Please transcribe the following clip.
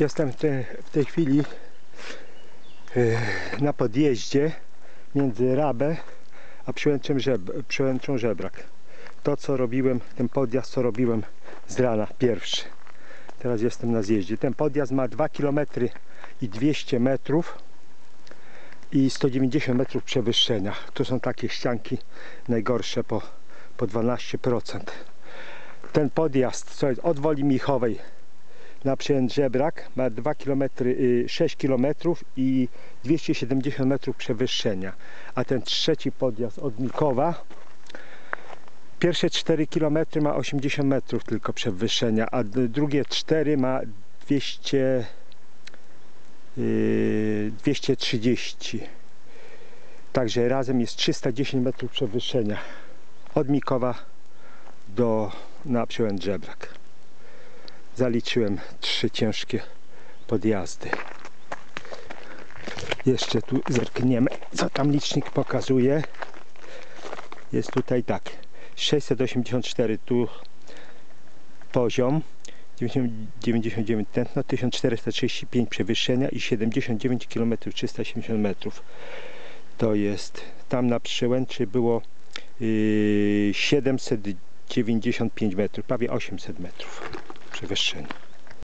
Jestem w tej, w tej chwili e, na podjeździe między Rabę a Przyłęczą Żebrak. To co robiłem, ten podjazd co robiłem z rana pierwszy. Teraz jestem na zjeździe. Ten podjazd ma 2 km i 200 metrów i 190 metrów przewyższenia. To są takie ścianki najgorsze po, po 12%. Ten podjazd, co jest od Woli Michowej na Przyjęt Żebrak ma 2 km, 6 km i 270 metrów przewyższenia. A ten trzeci podjazd od Mikowa pierwsze 4 km ma 80 metrów tylko przewyższenia, a drugie 4 ma 200 yy, 230. Także razem jest 310 metrów przewyższenia od Mikowa do na Przyłęt Żebrak. Zaliczyłem trzy ciężkie podjazdy. Jeszcze tu zerkniemy, co tam licznik pokazuje. Jest tutaj tak. 684 tu poziom. 90 99 tętno, 1435 przewyższenia i 79 km 370 metrów. To jest tam na przełęczy było yy, 795 metrów, prawie 800 metrów przewyższenia.